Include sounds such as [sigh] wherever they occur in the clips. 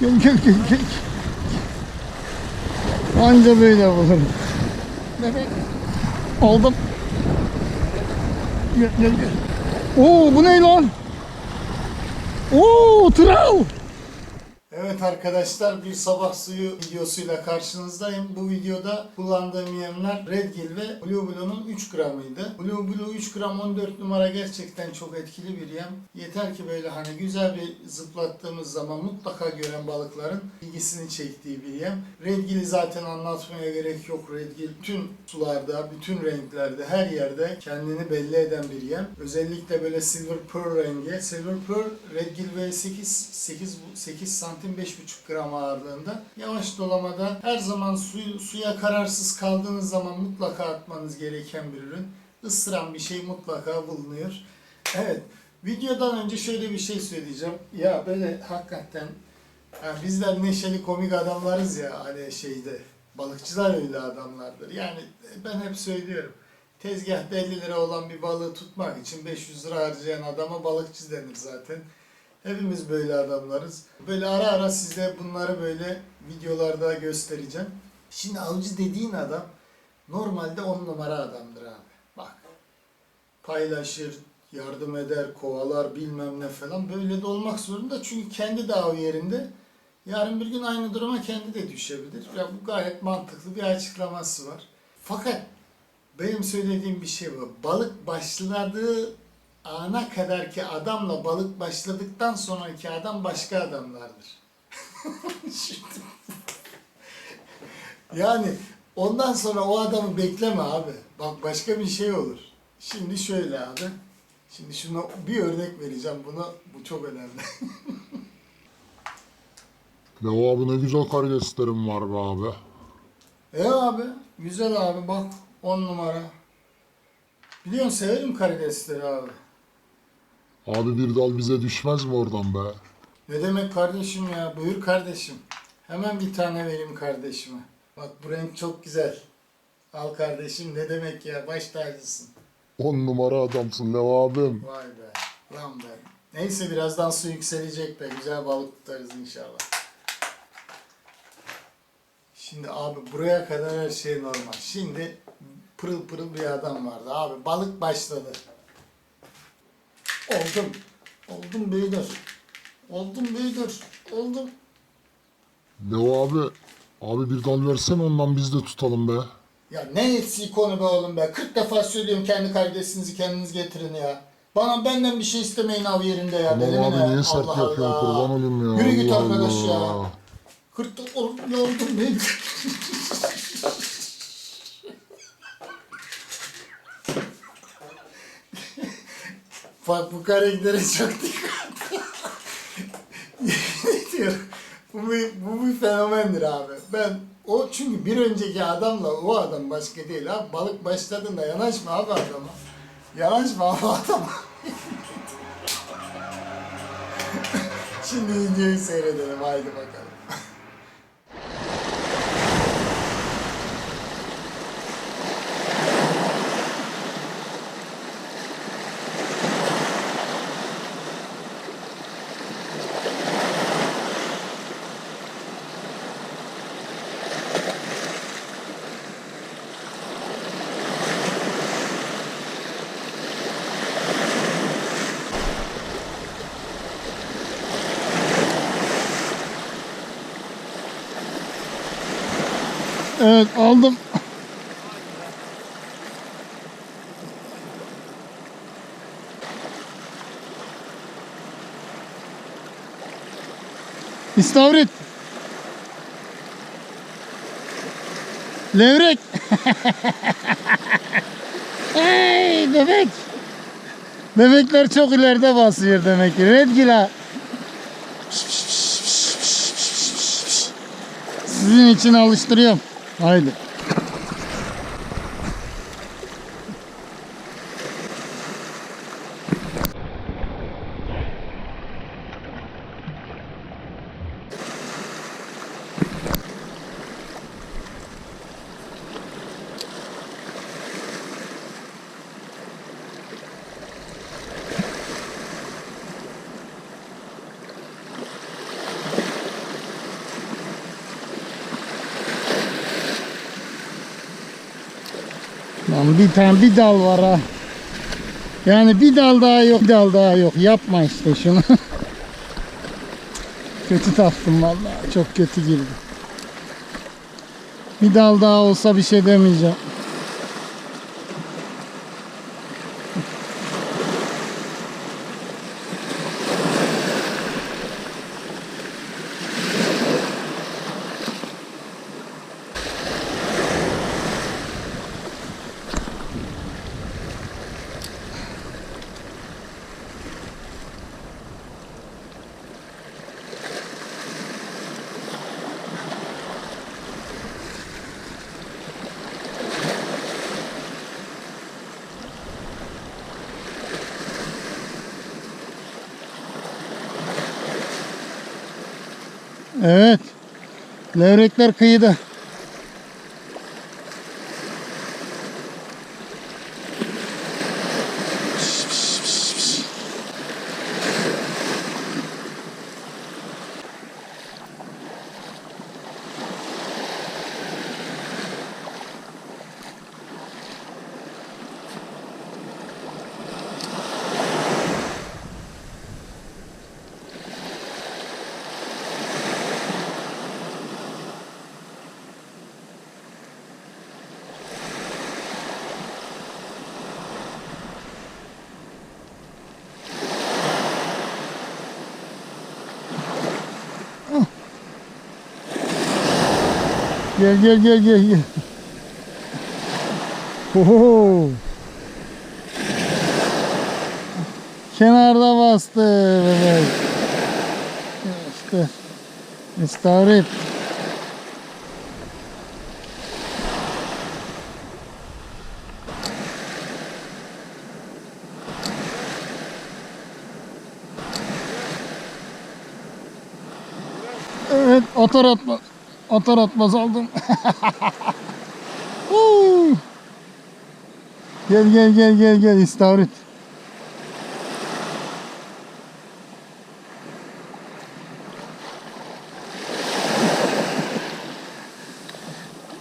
Gel gel gel gel. Anca böyle bulurum. Bebek. Aldım. Gel gel gel. Oo bu ne lan? Oo tral. Evet arkadaşlar bir sabah suyu videosuyla karşınızdayım. Bu videoda kullandığım yemler Red Gill ve Blue Blue'nun 3 gramıydı. Blue Blue 3 gram 14 numara gerçekten çok etkili bir yem. Yeter ki böyle hani güzel bir zıplattığımız zaman mutlaka gören balıkların ilgisini çektiği bir yem. Red Gill'i zaten anlatmaya gerek yok. Red Gill bütün sularda, bütün renklerde, her yerde kendini belli eden bir yem. Özellikle böyle Silver Pearl rengi. Silver Pearl Red Gill V8 8 8 santim 5,5 gram ağırlığında. Yavaş dolamada her zaman suyu, suya kararsız kaldığınız zaman mutlaka atmanız gereken bir ürün. Isıran bir şey mutlaka bulunuyor. Evet. Videodan önce şöyle bir şey söyleyeceğim. Ya böyle hakikaten ya bizler neşeli komik adamlarız ya hani şeyde balıkçılar öyle adamlardır. Yani ben hep söylüyorum. Tezgahta 50 lira olan bir balığı tutmak için 500 lira harcayan adama balıkçı denir zaten. Hepimiz böyle adamlarız. Böyle ara ara size bunları böyle videolarda göstereceğim. Şimdi avcı dediğin adam normalde on numara adamdır abi. Bak. Paylaşır, yardım eder, kovalar bilmem ne falan. Böyle de olmak zorunda çünkü kendi de av yerinde. Yarın bir gün aynı duruma kendi de düşebilir. Ya bu gayet mantıklı bir açıklaması var. Fakat benim söylediğim bir şey var. Balık başladığı ana kadar ki adamla balık başladıktan sonraki adam başka adamlardır. [laughs] Yani ondan sonra o adamı bekleme abi. Bak başka bir şey olur. Şimdi şöyle abi. Şimdi şuna bir örnek vereceğim buna. Bu çok önemli. [laughs] Leo abi ne güzel karideslerim var be abi. E abi, güzel abi bak 10 numara. Biliyorsun severim karidesleri abi. Abi bir dal bize düşmez mi oradan be? Ne demek kardeşim ya? Buyur kardeşim. Hemen bir tane vereyim kardeşime. Bak bu renk çok güzel. Al kardeşim ne demek ya? Baş tacısın. On numara adamsın Leo abim. Vay be. Lan be. Neyse birazdan su yükselecek be. Güzel balık tutarız inşallah. Şimdi abi buraya kadar her şey normal. Şimdi pırıl pırıl bir adam vardı. Abi balık başladı. Oldum. Oldum beyler. Oldum beyler. Oldum. Leo abi. Abi bir dal versene ondan biz de tutalım be. Ya ne eksiği konu be oğlum be. 40 defa söylüyorum kendi karidesinizi kendiniz getirin ya. Bana benden bir şey istemeyin av yerinde ya. Aman abi ne? niye sert Allah yapıyorsun Allah. kurban olayım ya. Yürü git Allah arkadaş Allah. ya. Kırk oğlum ne oldum ben? [laughs] Bak bu karaktere çok dikkat. [laughs] Bu bir, bu bir fenomendir abi. Ben o çünkü bir önceki adamla o adam başka değil abi. Balık başladığında yanaşma abi adama. Yanaşma abi adama. [laughs] Şimdi videoyu seyredelim haydi bakalım. Evet aldım. İstavrit. Levrek. [laughs] hey bebek. Bebekler çok ileride basıyor demek ki. Redgila. Sizin için alıştırıyorum. Haydi. Lan bir tane bir dal var ha. Yani bir dal daha yok, bir dal daha yok. Yapma işte şunu. [laughs] kötü taktım vallahi. Çok kötü girdi. Bir dal daha olsa bir şey demeyeceğim. Evet. Levrekler kıyıda. Gel gel gel gel gel. Oho. Kenarda bastı bebek. İşte. İstavrit. Evet, atar atma. Atar atmaz aldım. [laughs] Gel gel gel gel gel istavrit.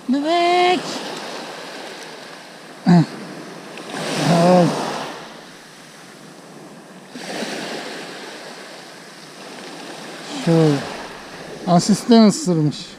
Bebek. Evet. Şu asistan ısırmış.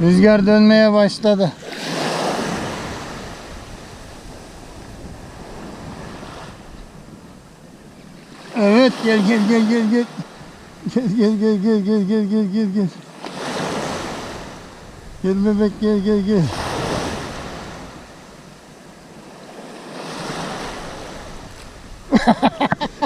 Rüzgar dönmeye başladı. Evet gel gel gel gel gel. Gel gel gel gel gel gel gel gel gel. Gel bebek gel gel gel. Evet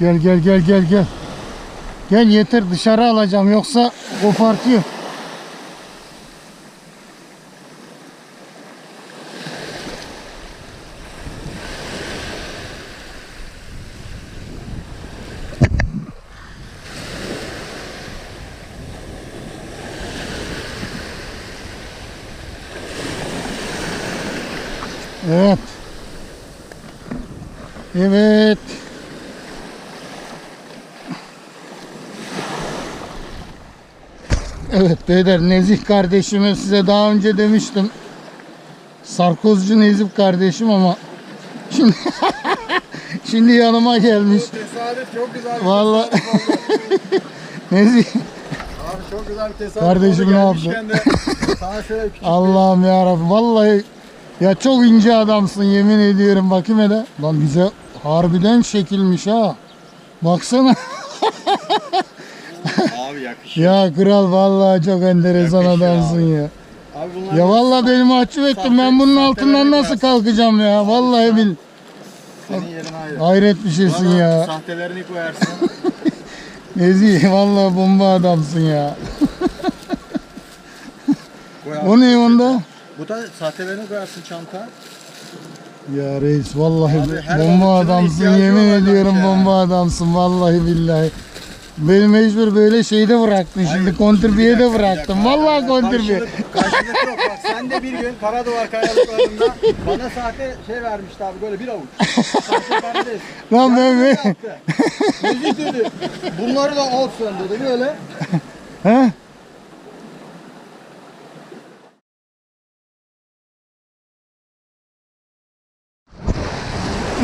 gel gel gel gel gel. Gel yeter dışarı alacağım yoksa kopartıyor. Evet. Evet. Evet beyler Nezih kardeşime size daha önce demiştim. Sarkozcu Nezih kardeşim ama şimdi [laughs] şimdi yanıma gelmiş. Tesadüf çok güzel. oldu. [laughs] Nezih Abi çok güzel bir tesadüf Kardeşim ne yaptı? [laughs] Allah'ım ya Vallahi ya çok ince adamsın yemin ediyorum bakayım hele. Lan bize harbiden şekilmiş ha. Baksana. Abi yakışır. ya kral vallahi çok enteresan Yakışır adamsın abi. ya. Abi bunlar Ya vallahi beni mahcup ettin. Ben bunun altından nasıl kalkacağım ya? Vallahi bil. senin yerin ayrı. Hayret bir şeysin ya. Sahtelerini koyarsın. [laughs] Ezi vallahi bomba adamsın ya. Koy abi. O ne onda? Bu da sahtelerini koyarsın çanta. Ya reis vallahi Abi her bomba adamsın ihtiyacı yemin ediyorum ya. bomba adamsın vallahi billahi. Beni mecbur böyle şeyde bıraktın şimdi kontrbiye de bıraktın. Vallahi kontrbiye. Karşılık, yok. Bak sen de bir gün Karaduvar kayalıklarında bana sahte şey vermişti abi böyle bir avuç. Sahte karides. [laughs] Lan ben yaptı. Müzik dedi. Bunları da al sen dedi böyle. He?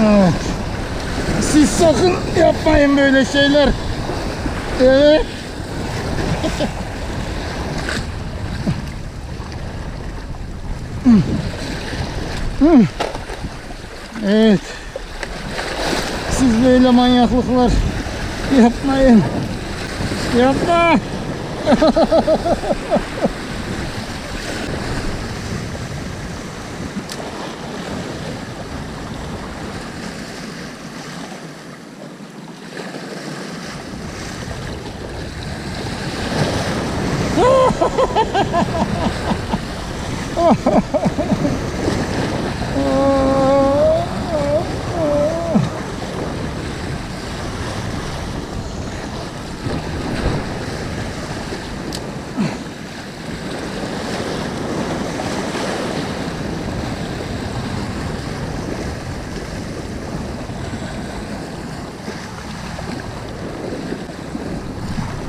Evet. Siz sakın yapmayın böyle şeyler. Evet. Evet. Siz böyle manyaklıklar yapmayın. Yapma. [laughs]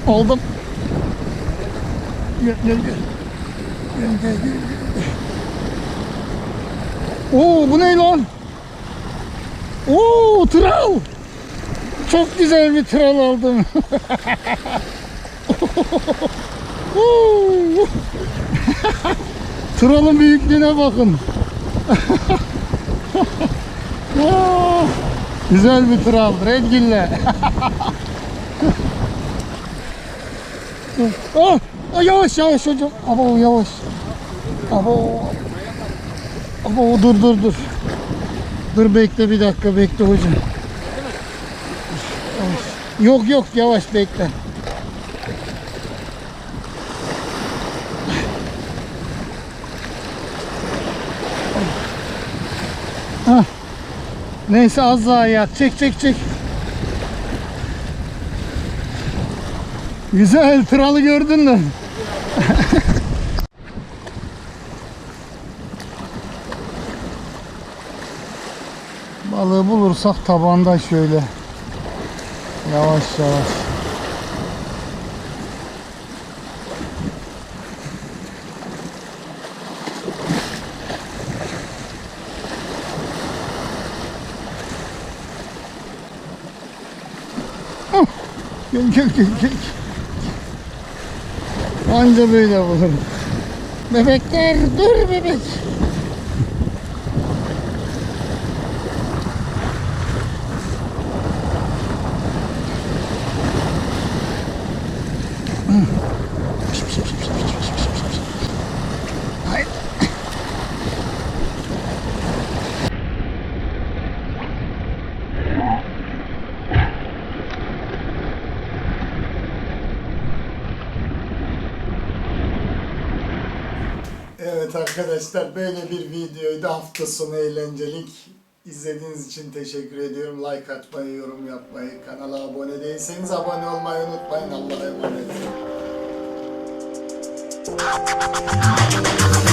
Aldım. Oo bu ne lan? Oo tral. Çok güzel bir tral aldım. [laughs] [laughs] Tralın büyüklüğüne bakın. [laughs] Güzel bir tral. Redgille. Oh, oh, yavaş yavaş hocam. Abo yavaş. Abo. Abo dur dur dur. Dur bekle bir dakika bekle hocam. Yavaş. Yok yok yavaş bekle. Hah. Neyse az daha yat. Çek çek çek. Güzel tralı gördün mü? [laughs] Balığı bulursak tabanda şöyle. Yavaş yavaş. Gel gel gel gel. Anca böyle bulurum. Bebekler dur bebek. Evet arkadaşlar böyle bir videoydu hafta sonu eğlencelik. İzlediğiniz için teşekkür ediyorum. Like atmayı, yorum yapmayı, kanala abone değilseniz abone olmayı unutmayın. Allah'a emanet olun.